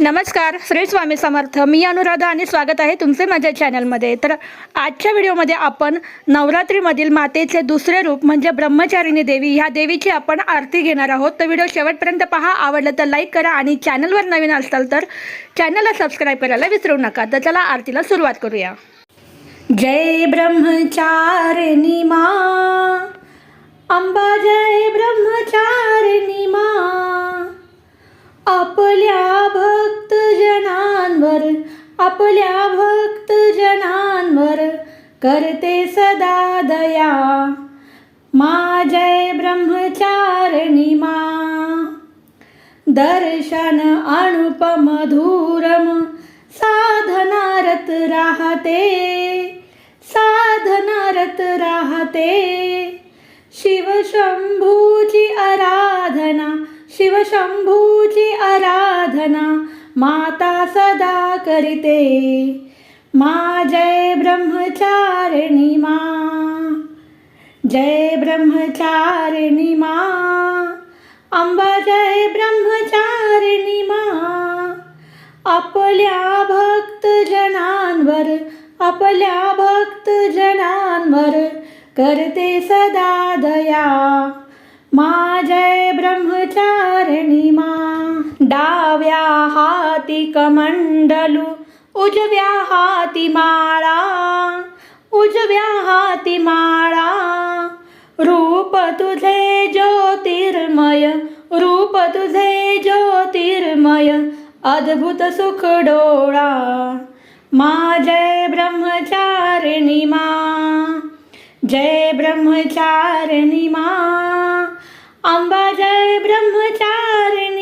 नमस्कार श्री स्वामी समर्थ. मी अनुराधा आणि स्वागत आहे तुमचे माझ्या चॅनलमध्ये. तर आजच्या व्हिडिओमध्ये आपण नवरात्रीमधील मातेचे दुसरे रूप म्हणजे ब्रह्मचारिणी देवी ह्या देवीची आपण आरती घेणार आहोत. तर व्हिडिओ शेवटपर्यंत पहा. आवडलं तर लाईक करा आणि चॅनलवर नवीन असाल तर चॅनलला सबस्क्राईब करायला विसरू नका. तर चला आरतीला सुरुवात करूया. जय ब्रह्मचारिणी मा. अंबा जय आपल्या भक्त जनांवर करते सदा दया. मा जय ब्रह्मचारिणी मा. दर्शन अनुपमधुरम साधनारत राहते. साधनारत राहते. शिवशंभूची आराधना शिवशंभूची आराधना माता सदा करिते। मा जय ब्रह्मचारिणी मा। जय ब्रह्मचारिणी मा। अंबा जय ब्रह्मचारिणी मा। आपल्या भक्त जनांवर आपल्या भक्त जनांवर करते सदा दया। मा जय ब्रह्मचारिणी मा। डाव्या हाती कमंडलू उजव्या हाती माळा उजव्या हाती माळा रूप तुझे ज्योतिर्मय रूप तुझे ज्योतिर्मय अद्भुत सुख डोळा मा जय ब्रह्मचारिणी मा जय ब्रह्मचारिणी मा अंबा जय ब्रह्मचारिणी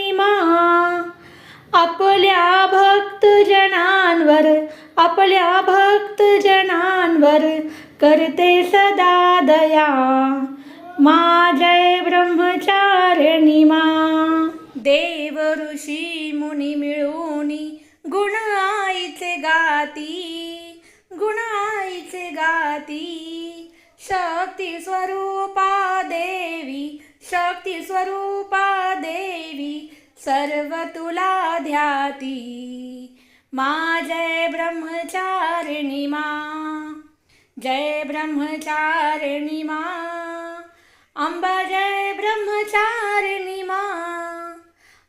आपल्या भक्त जनांवर आपल्या भक्त जनांवर करते सदा दया. मा जय ब्रह्मचारिणी मा. देव ऋषी मुनी मिळूनी गुण आईचे गाती गुण आईचे गाती. शक्ती स्वरूपा देवी शक्ती स्वरूपा देवी सर्व तुला ध्याती। मा जय ब्रह्मचारिणी मा। जय ब्रह्मचारिणी मा। अंबा जय ब्रह्मचारिणी मा।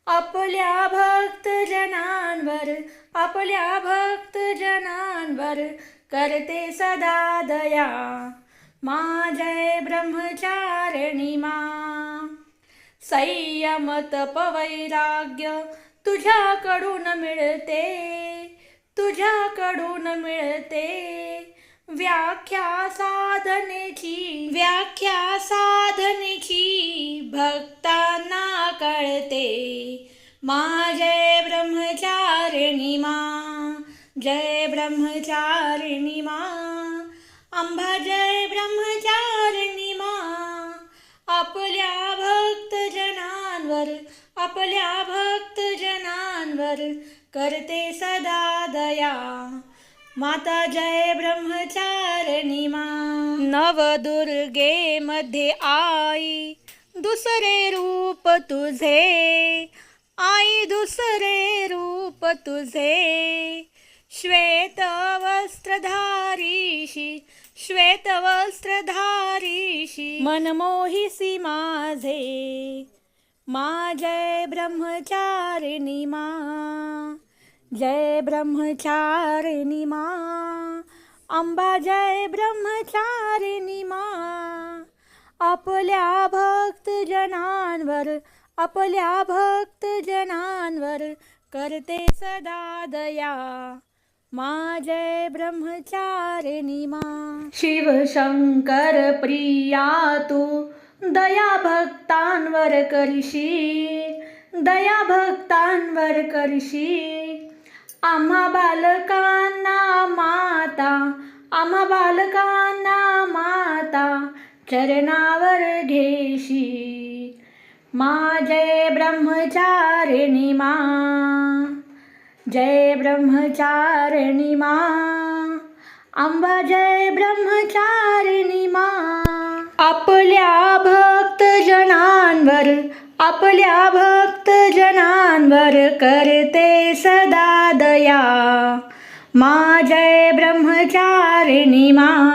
आपल्या भक्त जनांवर आपल्या भक्त जनांवर करते सदा दया। मा जय ब्रह्मचारिणी मा। संयम तपवैराग्य तुझ्याकडून मिळते तुझ्याकडून मिळते. व्याख्या साधनेची व्याख्या साधनेची भक्तांना कळते. मा जय ब्रह्मचारिणी मा, जय ब्रह्मचारिणी मा अंबा जय ब्रह्मचारिणी मा. आपल्या जनांवर आपल्या भक्त जनांवर करते सदा दया. माता जय ब्रह्मचारिणी मा. नवदुर्गे मध्ये आई दुसरे रूप तुझे. आई दुसरे रूप तुझे. श्वेत वस्त्रधारीशी श्वेत वस्त्रधारीशी. मनमोहिसी माझे. मा जय ब्रह्मचारिणी मा जय ब्रह्मचारिणी मा अंबा जय ब्रह्मचारिणी मा आपल्या भक्त जनांवर आपल्या भक्त जनांवर करते सदा दया. मा जय ब्रह्मचारिणी मा. शिव शंकर प्रिया तू दया भक्तांवर करशी दया भक्तांवर करशी. आम्हा बालकांना माता आम्हा बालकांना माता चरणावर घेशी. मा जय ब्रह्मचारिणी मा जय ब्रह्मचारिणी मा अंबा जय ब्रह्मचारिणी मा. जनांवर आपल्या भक्त जनांवर करते सदा दया. मा जय ब्रह्मचारिणी मा.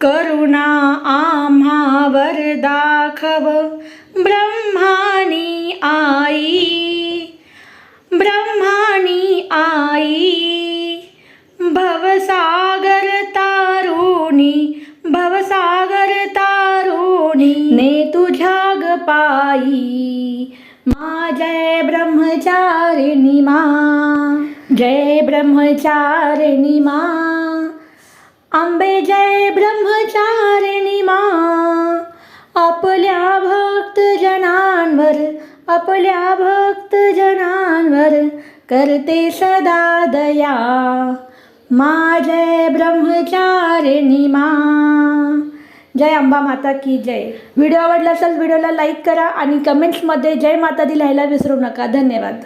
करुणा आम्हावर दाखव ब्रह्मानी आई. ब्रह्मानी आई. आई मा जय ब्रह्मचारिणी मा. जय ब्रह्मचारिणी मा. आंबे जय ब्रह्मचारिणी मा. आपल्या भक्त जनांवर आपल्या भक्त जनांवर करते सदा दया. मा जय ब्रह्मचारिणी मा. जय अंबा माता की जय. व्हिडिओ आवडला असेल व्हिडिओला लाईक करा आणि कमेंट्समध्ये जय माता दी लिहायला विसरू नका. धन्यवाद.